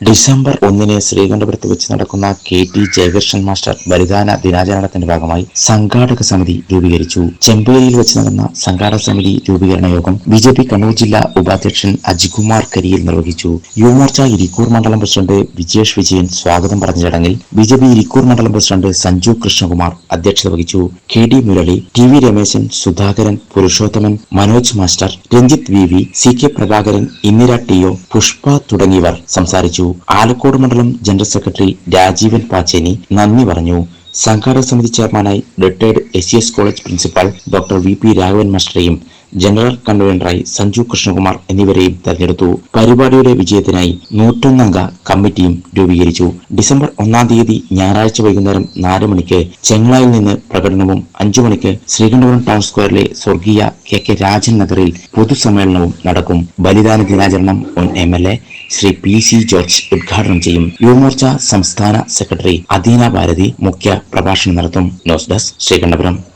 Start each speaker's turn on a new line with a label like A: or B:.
A: December ഒന്നിന് ശ്രീകണ്ഠപുരത്ത് വെച്ച് നടക്കുന്ന കെ ടി ജയകൃഷ്ണൻ മാസ്റ്റർ ബലിദാന ദിനാചരണത്തിന്റെ ഭാഗമായി സംഘാടക സമിതി രൂപീകരിച്ചു. ചെമ്പേരിയിൽ വെച്ച് നടന്ന സംഘാടക സമിതി രൂപീകരണ യോഗം ബി ജെ പി കണ്ണൂർ ജില്ലാ ഉപാധ്യക്ഷൻ അജികുമാർ കരിയിൽ നിർവഹിച്ചു. യുവമോർച്ച ഇരിക്കൂർ മണ്ഡലം പ്രസിഡന്റ് വിജേഷ് വിജയൻ സ്വാഗതം പറഞ്ഞ ചടങ്ങിൽ ബി ജെ പി ഇരിക്കൂർ മണ്ഡലം പ്രസിഡന്റ് സഞ്ജു കൃഷ്ണകുമാർ അധ്യക്ഷത വഹിച്ചു. K D Murali T V Rameshan Sudhakaran Purushothaman Manoj master Ranjith V V C K Prabhakaran Indira T O Pushpa തുടങ്ങിയവർ സംസാരിച്ചു. ആലക്കോട് മണ്ഡലം ജനറൽ സെക്രട്ടറി രാജീവൻ പാച്ചേനി നന്ദി പറഞ്ഞു. സംഘാടക സമിതി ചെയർമാനായി retired S S college principal doctor V P Raghavan മാസ്റ്ററെയും general കൺവീനറായി സഞ്ജു കൃഷ്ണകുമാർ എന്നിവരെയും തെരഞ്ഞെടുത്തു. പരിപാടിയുടെ വിജയത്തിനായി നൂറ്റൊന്നംഗ കമ്മിറ്റിയും രൂപീകരിച്ചു. ഡിസംബർ ഒന്നാം തീയതി ഞായറാഴ്ച വൈകുന്നേരം നാല് മണിക്ക് ചെങ്ങളായിൽ നിന്ന് പ്രകടനവും അഞ്ചു മണിക്ക് ശ്രീകണ്ഠപുരം ടൗൺ സ്ക്വയറിലെ സ്വർഗീയ കെ കെ രാജൻ നഗറിൽ പൊതുസമ്മേളനവും നടക്കും. ബലിദാന ദിനാചരണം മുൻ M L A Shri P C George ഉദ്ഘാടനം ചെയ്യും. യുവമോർച്ച സംസ്ഥാന സെക്രട്ടറി അദീന ഭാരതി മുഖ്യ പ്രഭാഷണം നടത്തും. News desk Sreekandapuram.